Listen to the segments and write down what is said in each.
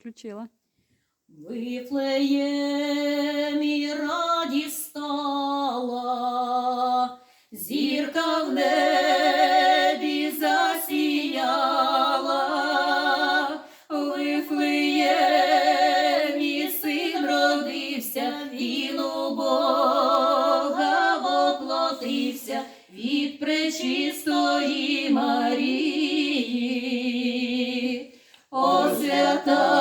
Включила. Вифлеємі радість стала, зірка в небі засіяла, в Вифлеємі син родився, він у Бога воплотився від пречистої Марії. О, свята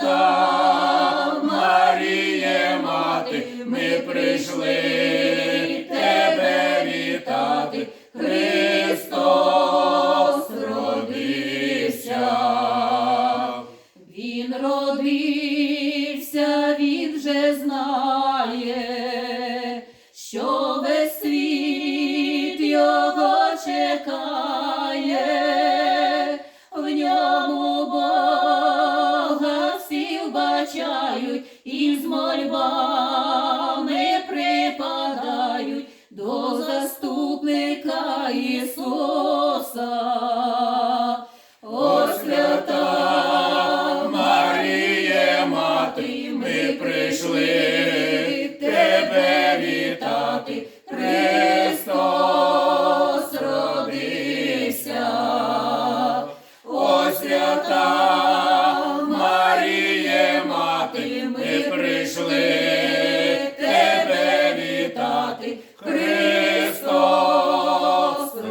свята Маріє, мати, ми прийшли тебе вітати, Христос родився. Він родився, він же знає, що весь світ його чекає, вбачають і з мольбами припадають до заступника Ісуса. О, свята Маріє, мати, ми прийшли тебе вітати, Маріє, ми прийшли тебе вітати, Христос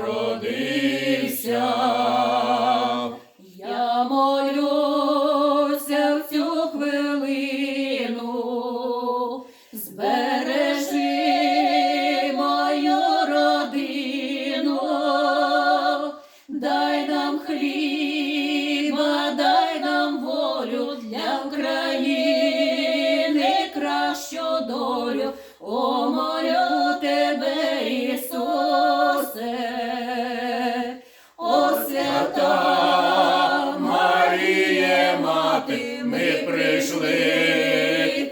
родився. Я молюся в цю хвилину, збережи мою родину, дай нам хліба, О, молю тебе, Ісусе, о свята Маріє, мати, ми прийшли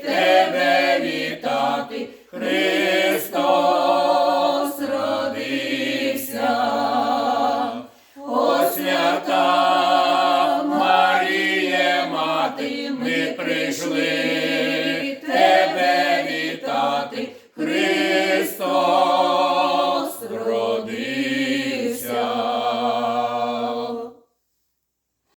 тебе вітати, Христос родився. О свята